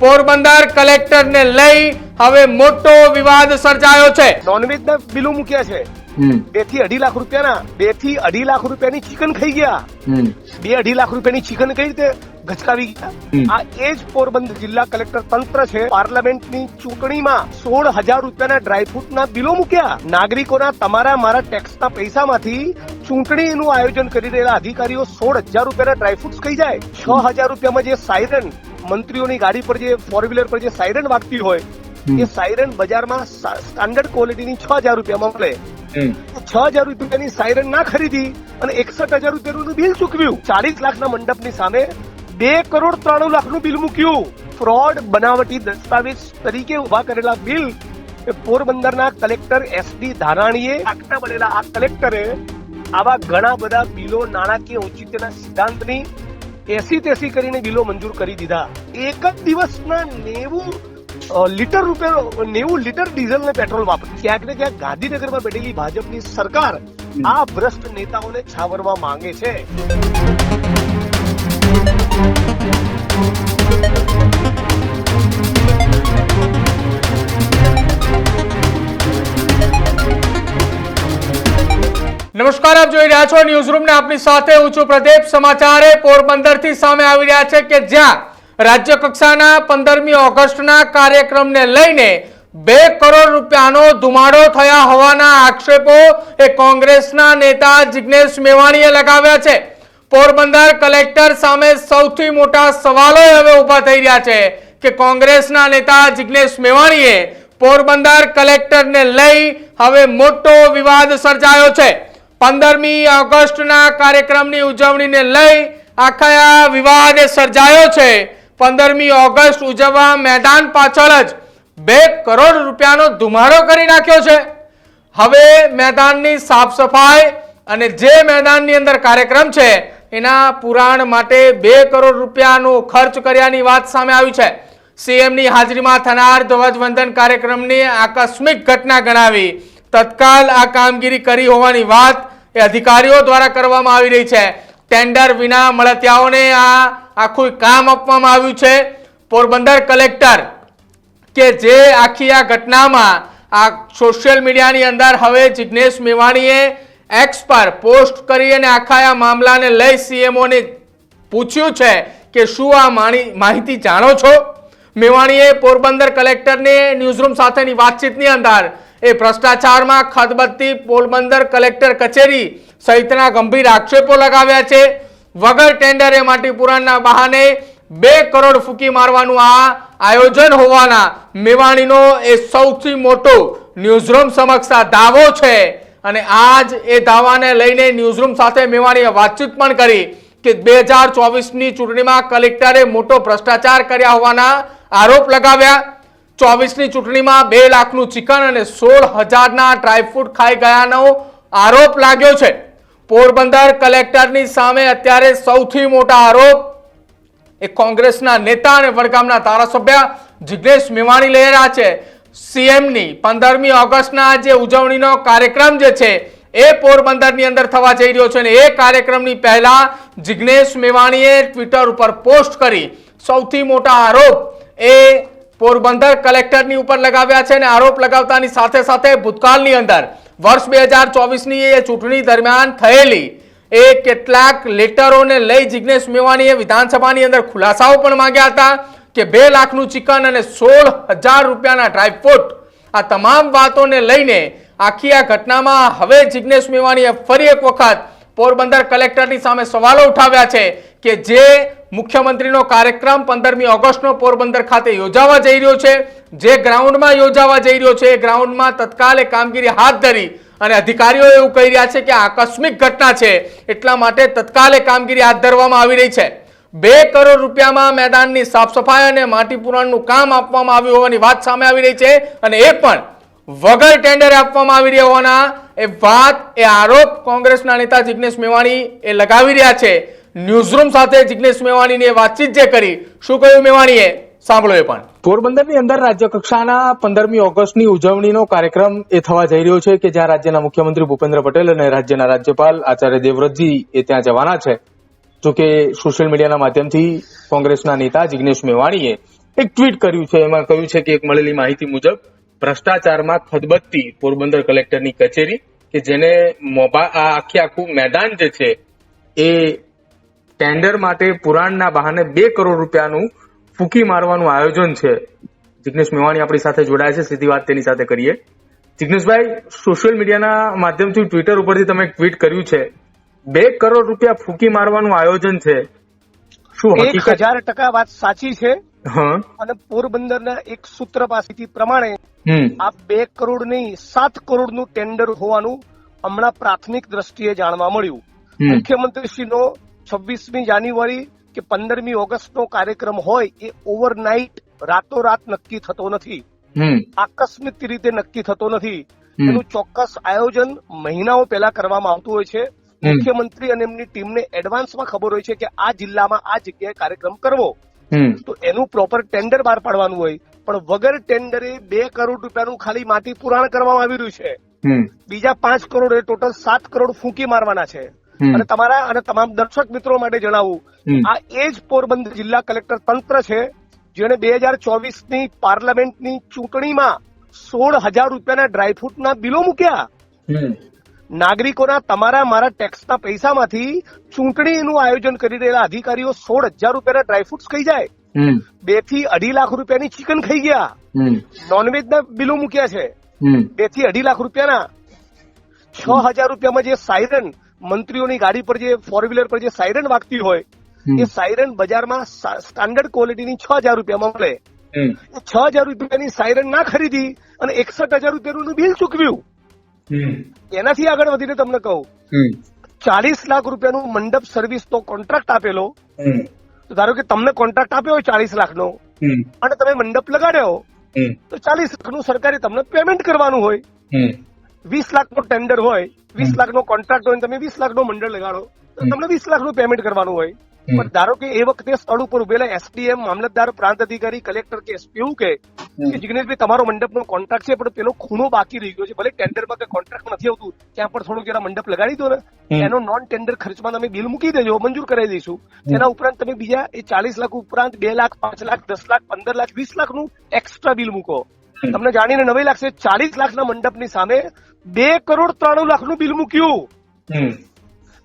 પોરબંદર કલેક્ટરને લઈ હવે મોટો વિવાદ સર્જાયો છે. નોનવેજ ના બિલો મૂક્યા છે. બેથી અઢી લાખ રૂપિયાના બેથી અઢી લાખ રૂપિયાની ચિકન ખાઈ ગયા. બે અઢી લાખ રૂપિયાની ચિકન કઈ રીતે ગચકાવી ગયા? આ એ જ પોરબંદર જિલ્લા કલેક્ટર તંત્ર છે. પાર્લામેન્ટની ચૂંટણીમાં સોળ હજાર રૂપિયાના ડ્રાયફ્રૂટના બિલો મૂક્યા. નાગરિકોના તમારા મારા ટેક્સના પૈસામાંથી ચૂંટણીનું આયોજન કરી રહેલા અધિકારીઓ સોળ હજાર રૂપિયાના ડ્રાયફ્રૂટ્સ ખાઈ જાય. છ હજાર રૂપિયામાં જે સાયરન મંત્રીઓની ગાડી પર જે ફોર વ્હીલર પર જે સાયરન વાગતી હોય એ સાયરન બજારમાં સ્ટાન્ડર્ડ ક્વોલિટીની છ હજાર રૂપિયામાં મળે. છ હજાર રૂપિયાની સાયરન ના ખરીદી અને એકસઠ હજાર રૂપિયાનું બિલ ચૂકવ્યું. ચાલીસ લાખના મંડપની સામે બે કરોડ ત્રાણું લાખનું બિલ મૂક્યું. ફ્રોડ બનાવટી દસ્તાવેજ તરીકે ઊભા કરેલા બિલ પોરબંદરના કલેક્ટર એસડી ધારાણીએ આગના બનેલા આ કલેક્ટરે આવા ઘણા બધા બિલો નાણાકીય ઔચિત્યના સિદ્ધાંતની એસી તેસી કરીને બિલો મંજૂર કરી દીધા. એક જ દિવસના નેવું લીટર રૂપિયા, નેવું લીટર ડીઝલ ને પેટ્રોલ વાપર્યું. ક્યાંક ને ક્યાંક ગાંધીનગરમાં બેઠેલી ભાજપની સરકાર આ ભ્રષ્ટ નેતાઓને છાવરવા માંગે છે. નમસ્કાર, આપ જોઈ રહ્યા છો ન્યૂઝ રૂમ ને આપની સાથે હું છું પ્રદીપ. સમાચારે પોરબંદરથી સામે આવી રહ્યા છે કે જ્યાં રાજ્ય કક્ષાના પંદરમી ઓગસ્ટના કાર્યક્રમને લઈને બે કરોડ રૂપિયાનો ધુમાડો થયા હોવાના આક્ષેપો એ કોંગ્રેસના નેતા જિગ્નેશ મેવાણીએ લગાવ્યા છે. પોરબંદર કલેક્ટર સામે સૌથી મોટા સવાલો હવે ઊભા થઈ રહ્યા છે કે કોંગ્રેસના નેતા જિગ્નેશ મેવાણીએ પોરબંદર કલેક્ટરને લઈ હવે મોટો વિવાદ સર્જાયો છે. પંદરમી ઓગસ્ટના કાર્યક્રમની ઉજવણીને લઈ આખા વિવાદ સર્જાયો છે. પંદરમી ઓગસ્ટ ઉજવવા મેદાન પાછળ જ બે કરોડ રૂપિયાનો ધુમાડો કરી નાખ્યો છે. હવે મેદાનની સાફ સફાઈ અને જે મેદાનની અંદર કાર્યક્રમ છે, એના પુરાણ માટે બે કરોડ રૂપિયાનો ખર્ચ કર્યાની વાત સામે આવી છે. સીએમની હાજરીમાં થનાર ધ્વજવંદન કાર્યક્રમની આકસ્મિક ઘટના ગણાવી તત્કાલ આ કામગીરી કરી હોવાની વાત એ અધિકારીઓ દ્વારા કરવામાં આવી રહી છે. ટેન્ડર વિના મળતિયાઓને આ આખું કામ આપવામાં આવ્યું છે. પોરબંદર કલેક્ટર કે જે આખી આ ઘટનામાં આ સોશિયલ મીડિયાની અંદર હવે જિગ્નેશ મેવાણીએ એક્સ પર પોસ્ટ કરી અને આખા આ મામલાને લઈ સીએમઓને પૂછ્યું છે કે શું આ માહિતી જાણો છો? મેવાણીએ પોરબંદર કલેક્ટરને ન્યૂઝરૂમ સાથેની વાતચીતની અંદર એ ભ્રષ્ટાચારમાં ખદબત્તી પોરબંદર કલેક્ટર કચેરી સહિતના ગંભીર આક્ષેપો લગાવ્યા છે. વગર ટેન્ડરે માટી પુરાણના બહાને બે કરોડ ફૂકી મારવાનું આ આયોજન હોવાના મેવાણીનો એ સૌથી મોટો ન્યૂઝરૂમ સમક્ષ આ દાવો છે. અને આજ એ દાવાને લઈને ન્યૂઝરૂમ સાથે મેવાણીએ વાતચીત પણ કરી કે બે હજાર ચોવીસની ચૂંટણીમાં કલેક્ટરે મોટો ભ્રષ્ટાચાર કર્યા હોવાના આરોપ લગાવ્યા. ચોવીસની ચૂંટણીમાં બે લાખનું ચિકન અને સોળ હજારના ડ્રાયફ્રૂટ ખાઈ ગયાનો આરોપ લાગ્યો છે. પોરબંદર કલેક્ટરની સામે અત્યારે સૌથી મોટા આરોપ. એ કોંગ્રેસના નેતા અને વડગામના ધારાસભ્ય જિગ્નેશ મેવાણી લઈ રહ્યા છે. સીએમની પંદરમી ઓગસ્ટના જે ઉજવણીનો કાર્યક્રમ જે છે એ પોરબંદરની અંદર થવા જઈ રહ્યો છે અને એ કાર્યક્રમની પહેલા જિગ્નેશ મેવાણીએ ટ્વિટર ઉપર પોસ્ટ કરી. સૌથી મોટા આરોપ એ પોરબંદર કલેક્ટરની ઉપર લગાવ્યા છે અને આરોપ લગાવતાની સાથે સાથે ભૂતકાળની અંદર વર્ષ બે હજાર ચોવીસની એ ચૂંટણી દરમિયાન થયેલી એ કેટલાક લેટરોને લઈ જિગ્નેશ મેવાણીએ વિધાનસભાની અંદર ખુલાસાઓ પણ માંગ્યા હતા કે બે લાખનું ચિકન અને સોળ હજાર રૂપિયાના ડ્રાયફ્રૂટ આ તમામ વાતોને લઈને આખી આ ઘટનામાં હવે જિગ્નેશ મેવાણીએ ફરી એક વખત પોરબંદર કલેક્ટરની સામે સવાલો ઉઠાવ્યા છે કે જે મુખ્યમંત્રીનો કાર્યક્રમ પંદરમી ઓગસ્ટનો પોરબંદર ખાતે યોજાવા જઈ રહ્યો છે, જે ગ્રાઉન્ડમાં યોજાવા જઈ રહ્યો છે, એ ગ્રાઉન્ડમાં તત્કાલ કામગીરી હાથ ધરી અને અધિકારીઓ એવું કહી રહ્યા છે કે આકસ્મિક ઘટના છે, એટલા માટે તત્કાલે કામગીરી હાથ ધરવામાં આવી રહી છે. બે કરોડ રૂપિયામાં મેદાનની સાફ સફાઈ અને માટી પુરાણનું કામ આપવામાં આવ્યું હોવાની વાત સામે આવી રહી છે અને એ પણ વગર ટેન્ડર આપવામાં આવી રહ્યા હોવાના એ વાત, એ આરોપ કોંગ્રેસના નેતા જિગ્નેશ મેવાણી એ લગાવી રહ્યા છે. ન્યૂઝરૂમ સાથે જિગ્નેશ મેવાણીની વાતચીત જે કરી, શું કહ્યું મેવાણીએ? સાંભળો એ પણ. પોરબંદરની અંદર રાજ્ય કક્ષાના પંદરમી ઓગસ્ટની ઉજવણીનો કાર્યક્રમ એ થવા જઈ રહ્યો છે કે જ્યાં રાજ્યના મુખ્યમંત્રી ભૂપેન્દ્ર પટેલ અને રાજ્યના રાજ્યપાલ આચાર્ય દેવવ્રતજી એ ત્યાં જવાના છે. જોકે સોશિયલ મીડિયાના માધ્યમથી કોંગ્રેસના નેતા જિગ્નેશ મેવાણીએ એક ટ્વીટ કર્યું છે. એમાં કહ્યું છે કે એક મળેલી માહિતી મુજબ ભ્રષ્ટાચારમાં ખદબત્તી પોરબંદર કલેક્ટરની કચેરી કે જેને મોભા આ આખી આખું મેદાન જે છે એ ટેન્ડર માટે પુરાણના બહાને બે કરોડ રૂપિયાનું ફૂકી મારવાનું આયોજન છે. જિગ્નેશ મેવાણી આપણી સાથે જોડાયા છે. સીધી વાત તેની સાથે કરીએ. જિગ્નેશભાઈ સોશિયલ મીડિયાના માધ્યમથી ટ્વિટર ઉપરથી તમે ટ્વીટ કર્યું છે. બે કરોડ રૂપિયા ફૂકી મારવાનું આયોજન છે. શું એક હજાર ટકા વાત સાચી છે. હા. અને પોરબંદરના એક સૂત્ર પાસેથી પ્રમાણે આ બે કરોડ નહીં સાત કરોડનું ટેન્ડર હોવાનું હમણાં પ્રાથમિક દ્રષ્ટિએ જાણવા મળ્યું. હમ. મુખ્યમંત્રીશ્રીનો છવ્વીસમી જાન્યુઆરી કે પંદરમી ઓગસ્ટનો કાર્યક્રમ હોય એ ઓવરનાઇટ રાતોરાત નક્કી થતો નથી. આકસ્મિક રીતે નક્કી થતો નથી. એનું ચોક્કસ આયોજન મહિનાઓ પહેલા કરવામાં આવતું હોય છે. મુખ્યમંત્રી અને એમની ટીમને એડવાન્સમાં ખબર હોય છે કે આ જિલ્લામાં આ જગ્યાએ કાર્યક્રમ કરવો. તો એનું પ્રોપર ટેન્ડર બહાર પાડવાનું હોય. પણ વગર ટેન્ડરે બે કરોડ રૂપિયાનું ખાલી માટી પુરાણ કરવામાં આવી રહ્યું છે. બીજા પાંચ કરોડ એ ટોટલ સાત કરોડ ફૂંકી મારવાના છે. અને તમારા અને તમામ દર્શક મિત્રો માટે જણાવું આ એ જ પોરબંદર જિલ્લા કલેક્ટર તંત્ર છે જેણે બે હજાર ચોવીસની પાર્લામેન્ટની ચૂંટણીમાં સોળ હજાર રૂપિયાના ડ્રાયફ્રૂટના બિલો મૂક્યા. નાગરિકોના તમારા મારા ટેક્સના પૈસામાંથી ચૂંટણીનું આયોજન કરી રહેલા અધિકારીઓ સોળ હજાર રૂપિયાના ડ્રાયફ્રૂટ્સ ખાઈ જાય. બેથી અઢી લાખ રૂપિયાની ચિકન ખાઈ ગયા. નોનવેજ ના બિલો મૂક્યા છે. બેથી અઢી લાખ રૂપિયાના. છ હજાર રૂપિયામાં જે સાયરન મંત્રીઓની ગાડી પર જે ફોર વ્હીલર પર જે સાયરન વાગતી હોય એ સાયરન બજારમાં સ્ટાન્ડર્ડ ક્વોલિટીની છ હજાર રૂપિયામાં મળે. છ હજાર રૂપિયાની સાયરન ના ખરીદી અને એકસઠ હજાર રૂપિયાનું બિલ ચૂકવ્યું. એનાથી આગળ વધીને તમને કહું. ચાલીસ લાખ રૂપિયાનું મંડપ સર્વિસનો કોન્ટ્રાક્ટ આપેલો. તો ધારો કે તમને કોન્ટ્રાક્ટ આપ્યો હોય ચાલીસ લાખનો નો અને તમે મંડપ લગાડ્યો તો ચાલીસ લાખનું સરકારે તમને પેમેન્ટ કરવાનું હોય. વીસ વીસ લાખનો ટેન્ડર હોય વીસ લાખનો કોન્ટ્રાક્ટ હોય તમે વીસ લાખનો મંડળ લગાડો તો તમને વીસ લાખનું પેમેન્ટ કરવાનું હોય. પણ ધારો કે એ વખતે સ્થળ ઉપર ઉભેલા એસડીએમ મામલતદાર પ્રાંત અધિકારી કલેક્ટર કે એસપી એવું કે જિગ્નેશભાઈ તમારો મંડપનો કોન્ટ્રાક્ટ છે પણ પેલો ખૂણો બાકી રહી ગયો છે. ભલે ટેન્ડરમાં કે કોન્ટ્રાક્ટ નથી આવતું ત્યાં પણ થોડું જરા મંડપ લગાડી દો ને. એનો નોન ટેન્ડર ખર્ચમાં તમે બિલ મૂકી દેજો મંજૂર કરાવી દઈશું. તેના ઉપરાંત તમે બીજા એ ચાલીસ લાખ ઉપરાંત બે લાખ પાંચ લાખ દસ લાખ પંદર લાખ વીસ લાખનું એક્સ્ટ્રા બિલ મૂકો. તમને જાણીને નવાઈ લાગશે ચાલીસ લાખના મંડપની સામે બે કરોડ ત્રાણું લાખનું બિલ મૂક્યું.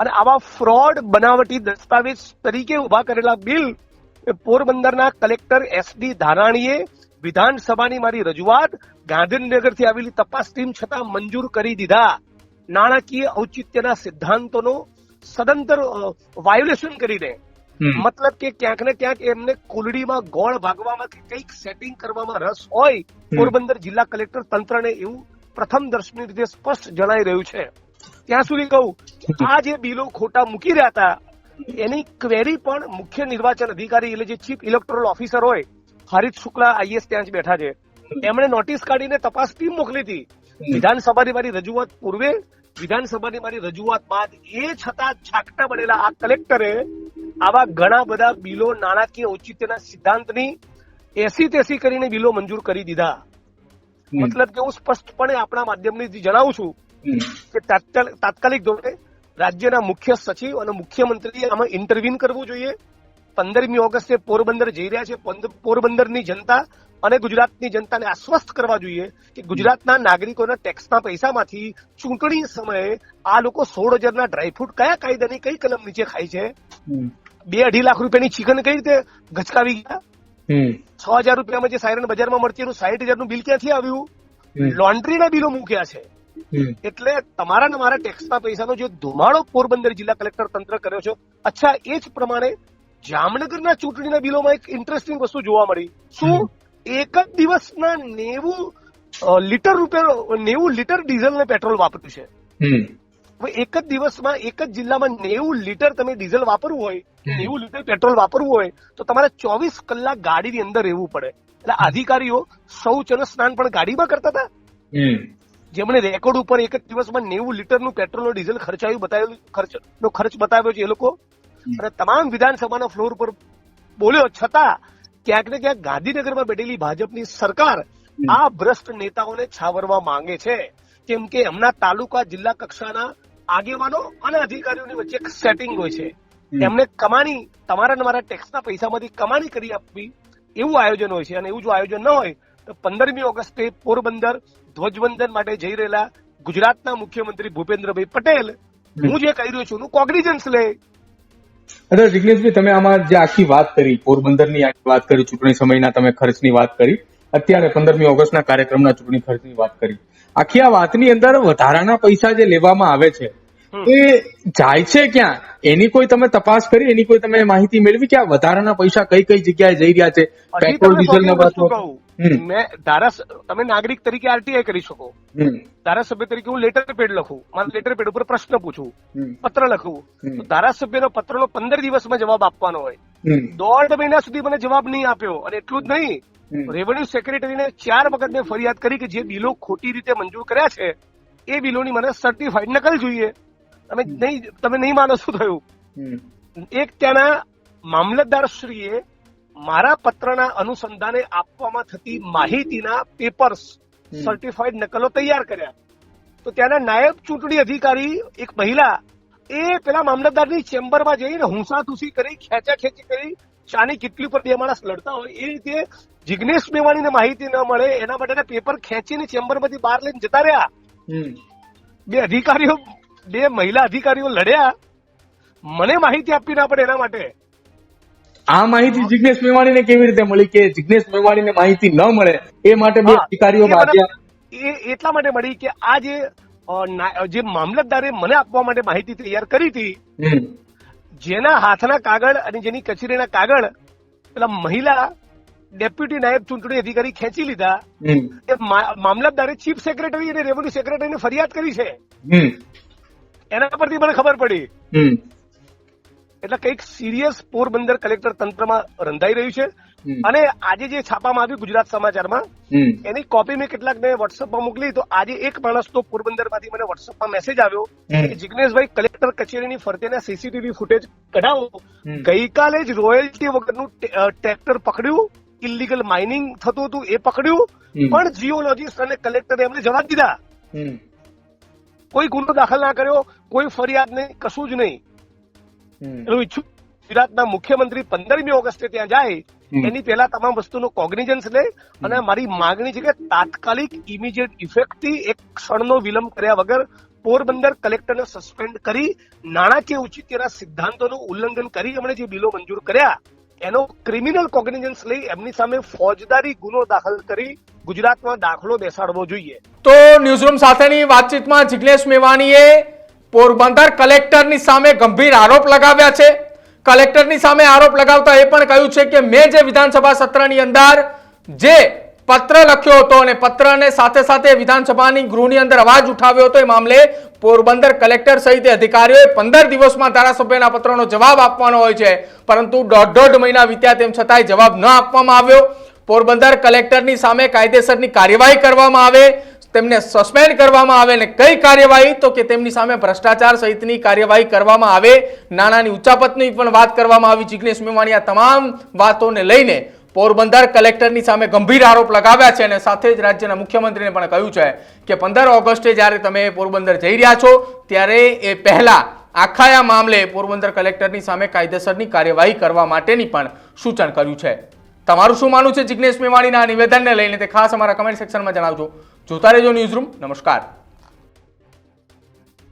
અને આવા ફ્રોડ બનાવટી દસ્તાવેજ તરીકે ઊભા કરેલા બિલ પોરબંદરના કલેક્ટર એસડી ધારાણીએ વિધાનસભાની મારી રજૂઆત ગાંધીનગરથી આવેલી તપાસ ટીમ છતાં મંજૂર કરી દીધા. નાણાકીય ઔચિત્યના સિદ્ધાંતોનો સદંતર વાયોલેશન કરીને. મતલબ કે ક્યાંક ને ક્યાંક એમને કુલડીમાં ગોળ ભાગવામાં કે કંઈક સેટિંગ કરવામાં રસ હોય પોરબંદર જિલ્લા કલેક્ટર તંત્રને એવું પ્રથમ દર્શની રીતે સ્પષ્ટ જણાઈ રહ્યું છે. ત્યાં સુધી કહું આ જે બિલો ખોટા મૂકી રહ્યા હતા એની ક્વેરી પણ મુખ્ય નિર્વાચન અધિકારી એટલે જે ચીફ ઇલેક્ટોરલ ઓફિસર હોય હરિત શુક્લા આઈએસ ત્યાં જ બેઠા છે. એમણે નોટિસ કાઢીને તપાસ ટીમ મોકલી હતી. વિધાનસભાની મારી રજૂઆત પૂર્વે વિધાનસભાની મારી રજૂઆત બાદ એ છતાં છાકટા બનેલા આ કલેક્ટરે આવા ઘણા બધા બિલો નાણાકીય ઔચિત્યના સિદ્ધાંતની એસી તેસી કરીને બિલો મંજૂર કરી દીધા. મતલબ કે હું સ્પષ્ટપણે આપણા માધ્યમથી જણાવું છું કે તાત્કાલિક ધોરણે રાજ્યના મુખ્ય સચિવ અને મુખ્યમંત્રીએ આમાં ઇન્ટરવીન કરવું જોઈએ. પંદરમી ઓગસ્ટે પોરબંદર જઈ રહ્યા છે. પોરબંદરની જનતા અને ગુજરાતની જનતાને આશ્વસ્ત કરવા જોઈએ કે ગુજરાતના નાગરિકોના ટેક્સના પૈસામાંથી ચૂંટણી સમયે આ લોકો સોળ હજારના ડ્રાયફ્રૂટ કયા કાયદાની કઈ કલમ નીચે ખાય છે? બે અઢી લાખ રૂપિયાની ચિકન કઈ રીતે ગચકાવી ગયા? છ હજાર રૂપિયામાં જે સાયરન બજારમાં મળતી એનું સાઠ હજારનું બિલ ક્યાંથી આવ્યું. લોન્ડ્રીના બિલો મૂક્યા છે. એટલે તમારા ને મારા ટેક્સના પૈસાનો જે ધુમાડો પોરબંદર જિલ્લા કલેક્ટર તંત્ર કર્યો છે અચ્છા એ જ પ્રમાણે જામનગરના ચૂંટણીના બિલોમાં એક ઇન્ટરેસ્ટિંગ વસ્તુ જોવા મળી. શું? એક જ દિવસના નેવું લીટર રૂપિયા નેવું લીટર ડીઝલ ને પેટ્રોલ વાપર્યું છે. એક જ દિવસમાં એક જ જિલ્લામાં નેવું લીટર તમે ડીઝલ વાપરવું હોય નેવું લીટર પેટ્રોલ વાપરવું હોય તો તમારે ચોવીસ કલાક ગાડીની અંદર રહેવું પડે. એટલે અધિકારીઓ શૌચ અને સ્નાન પણ ગાડીમાં કરતા હતા? જેમણે રેકોર્ડ ઉપર એક જ દિવસમાં નેવું લીટરનું પેટ્રોલ ડીઝલ ખર્ચાયું બતાવેલું ખર્ચનો ખર્ચ બતાવ્યો છે એ લોકો. અને તમામ વિધાનસભાના ફ્લોર પર બોલ્યો છતાં ક્યાંક ને ક્યાંક ગાંધીનગરમાં બેઠેલી ભાજપની સરકાર આ ભ્રષ્ટ નેતાઓને છાવરવા માંગે છે. કેમ કે એમના તાલુકા જિલ્લા કક્ષાના આગેવાનો અને અધિકારીઓની વચ્ચે એક સેટિંગ હોય છે. એમને કમાણી તમારા ને મારા ટેક્સના પૈસામાંથી કમાણી કરી આપવી એવું આયોજન હોય છે. અને એવું જો આયોજન ન હોય પંદરમી ઓગસ્ટે પોરબંદર ધ્વજવંદન માટે જઈ રહેલા ગુજરાતના મુખ્યમંત્રી ભૂપેન્દ્રભાઈ પટેલ હું જે કહી રહ્યો છું એનું કોગ્નિઝન્સ લે. અરે જિગ્નેશભાઈ તમે આમાં જે આખી વાત કરી પોરબંદરની આખી વાત કરી ચૂંટણી સમયના તમે ખર્ચની વાત કરી અત્યારે પંદરમી ઓગસ્ટના કાર્યક્રમના ચૂંટણી ખર્ચની વાત કરી. આખી આ વાતની અંદર વધારાના પૈસા જે લેવામાં આવે છે એ જાય છે ક્યાં? એની કોઈ તમે તપાસ કરી એની કોઈ તમે માહિતી મેળવી કે આ વધારાના પૈસા કઈ કઈ જગ્યાએ જઈ રહ્યા છે? પેટ્રોલ ડીઝલ ના વસ્તુ મેં ધારા તમે નાગરિક તરીકે આરટીઆઈ કરી શકો. ધારાસભ્ય તરીકે હું લેટર પેડ લખું. મારા લેટર પેડ ઉપર પ્રશ્ન પૂછું પત્ર લખું તો ધારાસભ્યનો પત્રનો પંદર દિવસમાં જવાબ આપવાનો હોય. દોઢ મહિના સુધી મને જવાબ નહીં આપ્યો. અને એટલું જ નહીં. રેવન્યુ સેક્રેટરીને ચાર વખત મેં ફરિયાદ કરી કે જે બિલો ખોટી રીતે મંજૂર કર્યા છે એ બિલોની મને સર્ટિફાઈડ નકલ જોઈએ. તમે નહીં તમે નહીં માનો શું થયું? એક ત્યાંના મામલતદારશ્રીએ મારા પત્રના અનુસંધાને આપવામાં થતી માહિતીના પેપર્સ સર્ટિફાઈડ નકલો તૈયાર કર્યા. તો ત્યાંના નાયબ ચૂંટણી અધિકારી એક મહિલા એ પેલા મામલતદારની ચેમ્બરમાં જઈને હુંસાતુસી કરી ખેંચા ખેંચી કરી ચાની કેટલી પર બે માણસ લડતા હોય એ રીતે જિગ્નેશ મેવાણીને માહિતી ન મળે એના માટેના પેપર ખેંચીને ચેમ્બરમાંથી બહાર લઈને જતા રહ્યા. બે અધિકારીઓ બે મહિલા અધિકારીઓ લડ્યા. મને માહિતી આપવી ના પડે એના માટે. આ માહિતી જિજ્ઞેશ મેવાણીને કેવી રીતે મળી કે જિજ્ઞેશ મેવાણીને માહિતી ન મળે એ માટે બે અધિકારીઓ એ એટલા માટે મળી કે આ જે જે મામલતદારે મને આપવા માટે માહિતી તૈયાર કરી હતી જેના હાથના કાગળ અને જેની કચેરીના કાગળ પેલા મહિલા ડેપ્યુટી નાયબ ચૂંટણી અધિકારી ખેંચી લીધા. એ મામલતદારે ચીફ સેક્રેટરી અને રેવન્યુ સેક્રેટરીને ફરિયાદ કરી છે. એના પરથી મને ખબર પડી. એટલે કંઈક સિરિયસ પોરબંદર કલેક્ટર તંત્રમાં રંધાઈ રહ્યું છે. અને આજે જે છાપામાં આવ્યું ગુજરાત સમાચારમાં એની કોપી મેં કેટલાકને વોટ્સઅપમાં મોકલી. તો આજે એક માણસ તો પોરબંદરમાંથી મને વોટ્સઅપમાં મેસેજ આવ્યો કે જિગ્નેશભાઈ કલેક્ટર કચેરીની ફરતેના સીસીટીવી ફૂટેજ કઢાવો. ગઈકાલે જ રોયલ્ટી વગરનું ટ્રેક્ટર પકડ્યું. ઇલીગલ માઇનિંગ થતું હતું એ પકડ્યું. પણ જીઓલોજીસ્ટ અને કલેક્ટરે એમને જવાબ દીધા. કોઈ ગુનો દાખલ ના કર્યો કોઈ ફરિયાદ નહીં કશું જ નહીં. ઈચ્છું ગુજરાતના મુખ્યમંત્રી પંદરમી ઓગસ્ટે ત્યાં જાય એની પહેલા તમામ વસ્તુનો કોગ્નિઝન્સ લે અને મારી માગણી છે કે તાત્કાલિક ઇમિડિયેટ ઇફેક્ટથી એક ક્ષણનો વિલંબ કર્યા વગર પોરબંદર કલેક્ટરને સસ્પેન્ડ કરી નાણાકીય ઉચિત્યના સિદ્ધાંતોનું ઉલ્લંઘન કરી એમણે જે બિલો મંજૂર કર્યા એનો ક્રિમિનલ કોગ્નિઝન્સ લઈ એમની સામે ફોજદારી ગુનો દાખલ કરી ગુજરાતમાં દાખલો બેસાડવો જોઈએ. તો ન્યૂઝરૂમ સાથેની વાતચીતમાં જિગ્નેશ મેવાણીએ પોરબંદર કલેક્ટરની સામે ગંભીર આરોપ લગાવ્યા છે. કલેક્ટરની સામે આરોપ લગાવતા એ પણ કહ્યું છે કે મેં જે વિધાનસભા સત્રની અંદર જે પત્ર લખ્યો હતો અને પત્રને સાથે સાથે વિધાનસભાની ગૃહની અંદર અવાજ ઉઠાવ્યો હતો એ મામલે પોરબંદર કલેક્ટર સહિત અધિકારીઓએ પંદર દિવસમાં ધારાસભ્યના પત્રનો જવાબ આપવાનો હોય છે. પરંતુ દોઢ દોઢ મહિના વીત્યા તેમ છતાંય જવાબ ન આપવામાં આવ્યો. પોરબંદર કલેક્ટરની સામે કાયદેસરની કાર્યવાહી કરવામાં આવે, તેમને સસ્પેન્ડ કરવામાં આવે અને કઈ કાર્યવાહી? તો કે તેમની સામે ભ્રષ્ટાચાર સહિતની કાર્યવાહી કરવામાં આવે. નાણાંની ઉચ્ચાપતની પણ વાત કરવામાં આવી. જિજ્ઞેશ મેવાણી આ તમામ વાતોને લઈને પોરબંદર કલેક્ટરની સામે ગંભીર આરોપ લગાવ્યા છે અને સાથે જ રાજ્યના મુખ્યમંત્રીને પણ કહ્યું છે કે પંદર ઓગસ્ટે જ્યારે તમે પોરબંદર જઈ રહ્યા છો, ત્યારે એ પહેલાં આખા મામલે પોરબંદર કલેક્ટરની સામે કાયદેસરની કાર્યવાહી કરવા માટેની પણ સૂચન કર્યું છે. તમારું શું માનવું છે જિગ્નેશ મેવાણીના નિવેદનને લઈને તે ખાસ અમારા કમેન્ટ સેક્શનમાં જણાવજો. જોતા રહેજો ન્યૂઝરૂમ નમસ્કાર.